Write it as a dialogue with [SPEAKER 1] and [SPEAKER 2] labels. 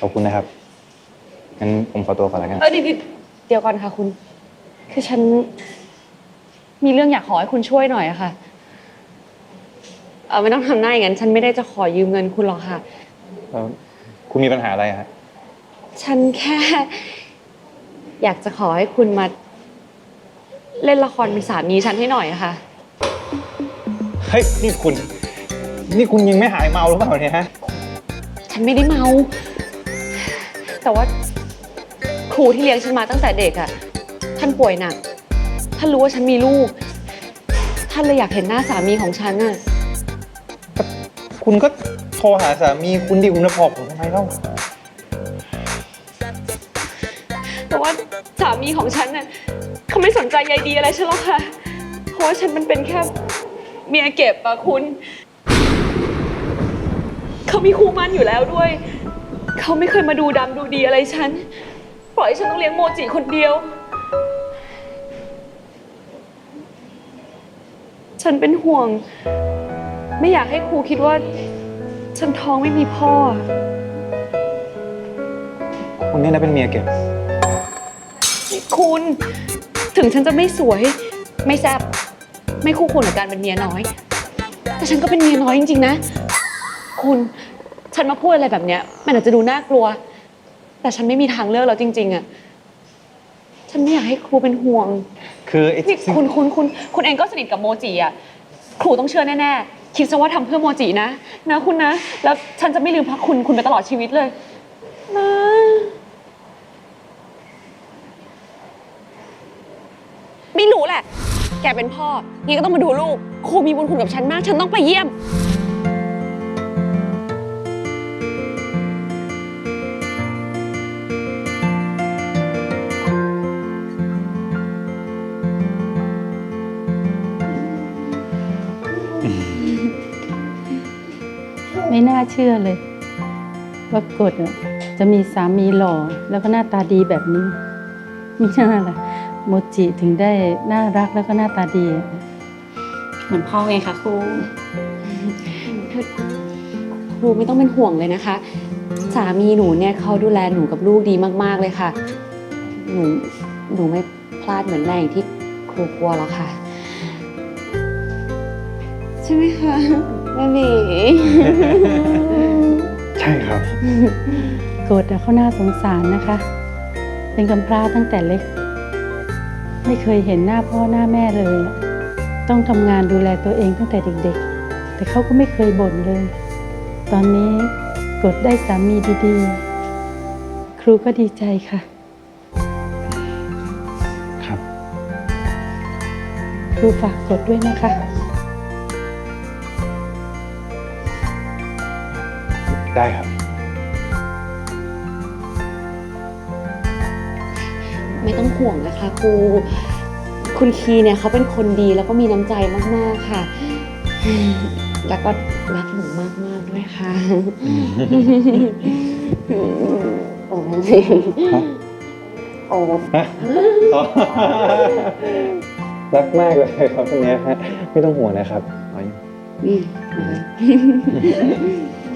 [SPEAKER 1] ขอบคุณนะครับ งั้นผมขอตัวก่อนแล้วกัน
[SPEAKER 2] เออเดี๋ยวเดี๋ยวก่อนค่ะคุณ คือฉัน มีเรื่องอยากขอให้คุณช่วยหน่อยอะค่ะ เออไม่ต้องทำหน้าอย่างนั้น ฉันไม่ได้จะขอยืมเงินคุณหรอกค่ะ
[SPEAKER 1] แล้วคุณมีปัญหาอะไรอะฮะ
[SPEAKER 2] ฉันแค่ อยากจะขอให้คุณมา เล่นละครเป็นสามีฉันให้หน่อยอะค่ะ
[SPEAKER 1] เฮ้ย นี่คุณ นี่คุณยังไม่หายเมาหรือเปล่าเนี่ยฮะ
[SPEAKER 2] ฉันไม่ได้เมา แต่ว่าครูที่เลี้ยงฉันมาตั้งแต่เด็กอะท่านป่วยหนัก ท่านรู้ว่าฉันมีลูก ท่านเลยอยากเห็นหน้าสามีของฉันอะ
[SPEAKER 1] คุณก็โทรหาสามีคุณดิคุณจะบอกผมทำไมเล่า
[SPEAKER 2] แต่ว่าสามีของฉันน่ะเขาไม่สนใจใยดีอะไรฉันหรอกค่ะ เพราะว่าฉันมันเป็นแค่เมียเก็บอะคุณ เขามีคู่มั่นอยู่แล้วด้วย เขาไม่เคยมาดูดำดูดีอะไรฉัน ปล่อยให้ฉันต้องเลี้ยงโมจิคนเดียว ฉันเป็นห่วง ไม่อยากให้ครูคิดว่า ฉันท้องไม่มีพ่อ
[SPEAKER 1] คุณเนี่ยนะเป็นเมียเก็บ
[SPEAKER 2] คุณ ถึงฉันจะไม่สวย ไม่แซ่บไม่คู่ควรกับการเป็นเมียน้อย แต่ฉันก็เป็นเมียน้อยจริงๆนะ คุณ ฉันมาพูดอะไรแบบเนี้ย มันอาจจะดูน่ากลัว แต่ฉันไม่มีทางเลือกแล้วจริง ๆอะฉันไม่อยากให้ครูเป็นห่วง
[SPEAKER 1] คือไอ้
[SPEAKER 2] นี่
[SPEAKER 1] สิ่ง
[SPEAKER 2] คุณคุณคุณคุณเองก็สนิทกับโมจิอะครูต้องเชื่อแน่ๆ คิดซะว่าทำเพื่อโมจินะ นะคุณนะ แล้วฉันจะไม่ลืมพักคุณคุณไปตลอดชีวิตเลยนะไม่รู้แหละ แกเป็นพ่อนี่ก็ต้องมาดูลูก ครูมีบุญคุณกับฉันมาก ฉันต้องไปเยี่ยม
[SPEAKER 3] ไม่น่าเชื่อเลย ว่ากฎอะจะมีสามีหล่อ แล้วก็หน้าตาดีแบบนี้มิน่าล่ะโมจิถึงได้น่ารักแล้วก็หน้าตาดีอะ
[SPEAKER 4] เหมือนพ่อไงคะครู
[SPEAKER 2] ครูไม่ต้องเป็นห่วงเลยนะคะ สามีหนูเนี่ยเขาดูแลหนูกับลูกดีมาก ๆเลยค่ะ หนูหนูไม่พลาดเหมือนแม่อย่างที่ครูกลัวแล้วค่ะ ใช่ไหมคะ แม่หมี
[SPEAKER 1] ใช่ครับ
[SPEAKER 3] กฎอะเขาน่าสงสารนะคะ เป็นกำพร้าตั้งแต่เล็ก ไม่เคยเห็นหน้าพ่อหน้าแม่เลยอะต้องทำงานดูแลตัวเองตั้งแต่เด็กๆ แต่เขาก็ไม่เคยบ่นเลย ตอนนี้กฎได้สามีดีๆ ครูก็ดีใจค่ะ
[SPEAKER 1] ครับ
[SPEAKER 3] ครูฝากกดด้วยนะคะ
[SPEAKER 1] ได้ครับ
[SPEAKER 2] ไม่ต้องห่วงนะคะครูคุณคีเนี่ยเขาเป็นคนดีแล้วก็มีน้ำใจมากๆค่ะ แล้วก็รักหนูมากๆด้วยค่ะโอ้จริง
[SPEAKER 1] ฮะ
[SPEAKER 2] โอ้
[SPEAKER 1] ฮะอ๋อรักมากเลยครับคนเนี้ยฮะไม่ต้องห่วงนะครับเอาอยู่
[SPEAKER 2] อืม